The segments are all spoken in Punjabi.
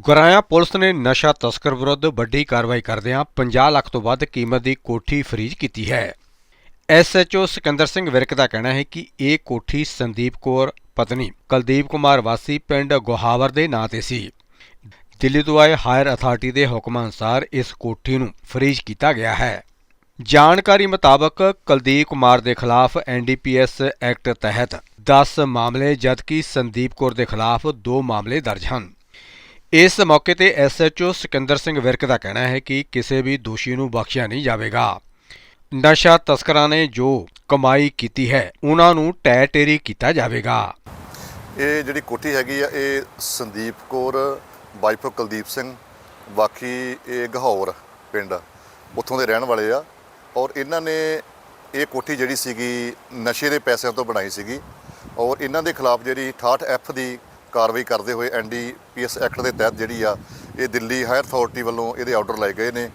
ਗੁਰਾਇਆ ਪੁਲਿਸ ਨੇ ਨਸ਼ਾ ਤਸਕਰ ਵਿਰੁੱਧ ਵੱਡੀ ਕਾਰਵਾਈ ਕਰਦਿਆਂ 50 ਲੱਖ ਤੋਂ ਵੱਧ ਕੀਮਤ ਦੀ ਕੋਠੀ ਫਰੀਜ਼ ਕੀਤੀ ਹੈ। ਐਸਐਚਓ ਸਿਕੰਦਰ ਸਿੰਘ ਵਿਰਕ ਦਾ ਕਹਿਣਾ ਹੈ ਕਿ ਇਹ ਕੋਠੀ ਸੰਦੀਪ ਕੌਰ, ਪਤਨੀ ਕੁਲਦੀਪ ਕੁਮਾਰ ਵਾਸੀ ਪਿੰਡ ਗੁਹਾਵਰ ਦੇ ਨਾਂ ਤੇ ਸੀ। ਦਿੱਲੀ ਤੋਂ ਆਏ ਹਾਇਰ ਅਥਾਰਟੀ ਦੇ ਹੁਕਮਾਂ ਅਨੁਸਾਰ ਇਸ ਕੋਠੀ ਨੂੰ ਫਰੀਜ਼ ਕੀਤਾ ਗਿਆ ਹੈ। ਜਾਣਕਾਰੀ ਮੁਤਾਬਕ ਕੁਲਦੀਪ ਕੁਮਾਰ ਦੇ ਖਿਲਾਫ ਐਨਡੀਪੀਐਸ ਐਕਟ ਤਹਿਤ 10 ਮਾਮਲੇ, ਜਦਕਿ ਸੰਦੀਪ ਕੌਰ ਦੇ ਖਿਲਾਫ 2 ਮਾਮਲੇ ਦਰਜ ਹਨ। ਇਸ ਮੌਕੇ ਤੇ ਐਸਐਚਓ ਸਿਕੰਦਰ ਸਿੰਘ ਵਿਰਕ ਦਾ ਕਹਿਣਾ ਹੈ ਕਿ ਕਿਸੇ ਵੀ ਦੋਸ਼ੀ ਨੂੰ ਬਖਸ਼ਿਆ ਨਹੀਂ ਜਾਵੇਗਾ। ਨਸ਼ਾ ਤਸਕਰਾਂ ਨੇ ਜੋ ਕਮਾਈ ਕੀਤੀ ਹੈ, ਉਹਨਾਂ ਨੂੰ ਟੈ ਟੇਰੀ ਕੀਤਾ ਜਾਵੇਗਾ। ਇਹ ਜਿਹੜੀ ਕੋਠੀ ਹੈਗੀ ਆ, ਇਹ ਸੰਦੀਪ ਕੌਰ, ਵਾਈਫ ਕੁਲਦੀਪ ਸਿੰਘ, ਬਾਕੀ ਇਹ ਗਹੌਰ ਪਿੰਡ, ਉੱਥੋਂ ਦੇ ਰਹਿਣ ਵਾਲੇ ਆ। ਔਰ ਇਹਨਾਂ ਨੇ ਇਹ ਕੋਠੀ ਜਿਹੜੀ ਸੀਗੀ, ਨਸ਼ੇ ਦੇ ਪੈਸਿਆਂ ਤੋਂ ਬਣਾਈ ਸੀਗੀ। ਔਰ ਇਹਨਾਂ ਦੇ ਖਿਲਾਫ ਜਿਹੜੀ 68 ਐਫ ਦੀ ਕਾਰਵਾਈ ਕਰਦੇ ਹੋਏ ਐਨਡੀਪੀਐਸ ਐਕਟ ਦੇ ਤਹਿਤ ਜਿਹੜੀ ਆ ਇਹ ਦਿੱਲੀ ਹਾਇਰ ਅਥਾਰਟੀ ਵੱਲੋਂ ਇਹਦੇ ਆਰਡਰ ਲਾਏ ਗਏ ਨੇ।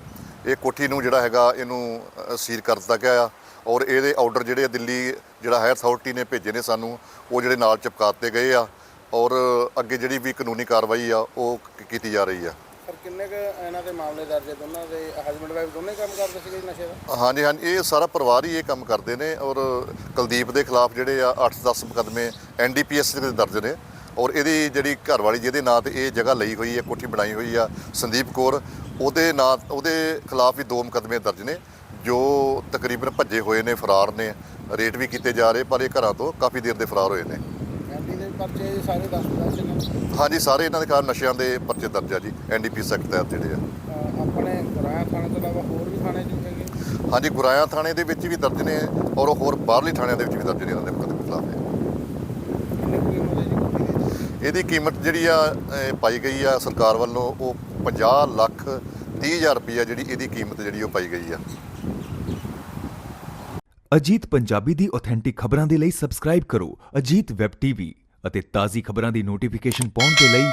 ਇਹ ਕੋਠੀ ਨੂੰ ਜਿਹੜਾ ਹੈਗਾ ਇਹਨੂੰ ਸੀਲ ਕਰ ਦਿੱਤਾ ਗਿਆ ਆ ਔਰ ਇਹਦੇ ਆਰਡਰ ਜਿਹੜੇ ਆ ਦਿੱਲੀ ਜਿਹੜਾ ਹਾਇਰ ਅਥਾਰਟੀ ਨੇ ਭੇਜੇ ਨੇ ਸਾਨੂੰ ਉਹ ਜਿਹੜੇ ਨਾਲ ਚਿਪਕਾ ਦਿੱਤੇ ਗਏ ਆ ਔਰ ਅੱਗੇ ਜਿਹੜੀ ਵੀ ਕਾਨੂੰਨੀ ਕਾਰਵਾਈ ਆ ਉਹ ਕੀਤੀ ਜਾ ਰਹੀ ਆ। ਸਰ ਕਿੰਨੇ ਕੁ ਇਹਨਾਂ ਦੇ ਮਾਮਲੇ ਦਰਜ ਹੈ ਦੋਨਾਂ ਦੇ ਹਸਬੰਡ ਵਾਈਫ ਦੋਨੇ ਕੰਮ ਕਰਦੇ ਸੀਗੇ ਜੀ ਨਸ਼ੇ ਦਾ? ਹਾਂਜੀ ਹਾਂਜੀ ਇਹ ਸਾਰਾ ਪਰਿਵਾਰ ਹੀ ਇਹ ਕੰਮ ਕਰਦੇ ਨੇ ਔਰ ਕੁਲਦੀਪ ਦੇ ਖਿਲਾਫ ਜਿਹੜੇ ਆ 8-10 ਮੁਕੱਦਮੇ ਐਨਡੀਪੀਐਸ ਦੇ ਦਰਜ ਨੇ। ਔਰ ਇਹਦੀ ਜਿਹੜੀ ਘਰਵਾਲੀ ਜਿਹਦੇ ਨਾਂ ਤੇ ਇਹ ਜਗ੍ਹਾ ਲਈ ਹੋਈ ਹੈ ਕੋਠੀ ਬਣਾਈ ਹੋਈ ਆ ਸੰਦੀਪ ਕੌਰ ਉਹਦੇ ਨਾਂ ਉਹਦੇ ਖਿਲਾਫ ਵੀ ਦੋ ਮੁਕੱਦਮੇ ਦਰਜ ਨੇ ਜੋ ਤਕਰੀਬਨ ਭੱਜੇ ਹੋਏ ਨੇ ਫਰਾਰ ਨੇ ਰੇਟ ਵੀ ਕੀਤੇ ਜਾ ਰਹੇ ਪਰ ਇਹ ਘਰਾਂ ਤੋਂ ਕਾਫੀ ਦੇਰ ਦੇ ਫਰਾਰ ਹੋਏ ਨੇ। ਪਰਚੇ ਸਾਰੇ ਹਾਂਜੀ ਸਾਰੇ ਇਹਨਾਂ ਦੇ ਖਿਲਾਫ ਨਸ਼ਿਆਂ ਦੇ ਪਰਚੇ ਦਰਜ ਆ ਜੀ ਐਨਡੀਪੀਐਸ ਐਕਟ ਤਹਿਤ ਜਿਹੜੇ ਆ। ਅਹ ਆਪਣੇ ਗੁਰਾਇਆ ਥਾਣੇ ਤੋਂ ਇਲਾਵਾ ਹੋਰ ਵੀ ਥਾਣੇ ਚ ਹੈਗੇ ਹਾਂਜੀ ਗੁਰਾਇਆ ਥਾਣੇ ਦੇ ਵਿੱਚ ਵੀ ਦਰਜ ਨੇ ਔਰ ਹੋਰ ਬਾਹਰਲੀ ਥਾਣਿਆਂ ਦੇ ਵਿੱਚ ਵੀ ਦਰਜ ਨੇ ਇਹਨਾਂ ਦੇ ਮੁਕੱਦਮੇ ਖਿਲਾਫ ਕਿੰਨੇ ਕੁ ਕੀਮਤ ਹੈ ਜੀ ਕੋਠੀ ਦੀ ਇਹਦੀ ਕੀਮਤ ਜਿਹੜੀ ਆ ਪਾਈ ਗਈ ਆ ਸਰਕਾਰ ਵੱਲੋਂ, ਉਹ 50 ਲੱਖ 30 ਹਜ਼ਾਰ ਰੁਪਈਆ ਜਿਹੜੀ ਇਹਦੀ ਕੀਮਤ ਜਿਹੜੀ ਉਹ ਪਾਈ ਗਈ ਆ। ਅਜੀਤ ਪੰਜਾਬੀ ਦੀ ਆਥੈਂਟਿਕ ਖਬਰਾਂ ਦੇ ਲਈ ਸਬਸਕ੍ਰਾਈਬ ਕਰੋ ਅਜੀਤ ਵੈਬ ਟੀਵੀ ਅਤੇ ਤਾਜ਼ੀ ਖਬਰਾਂ ਦੀ ਨੋਟੀਫਿਕੇਸ਼ਨ ਪਾਉਣ ਦੇ ਲਈ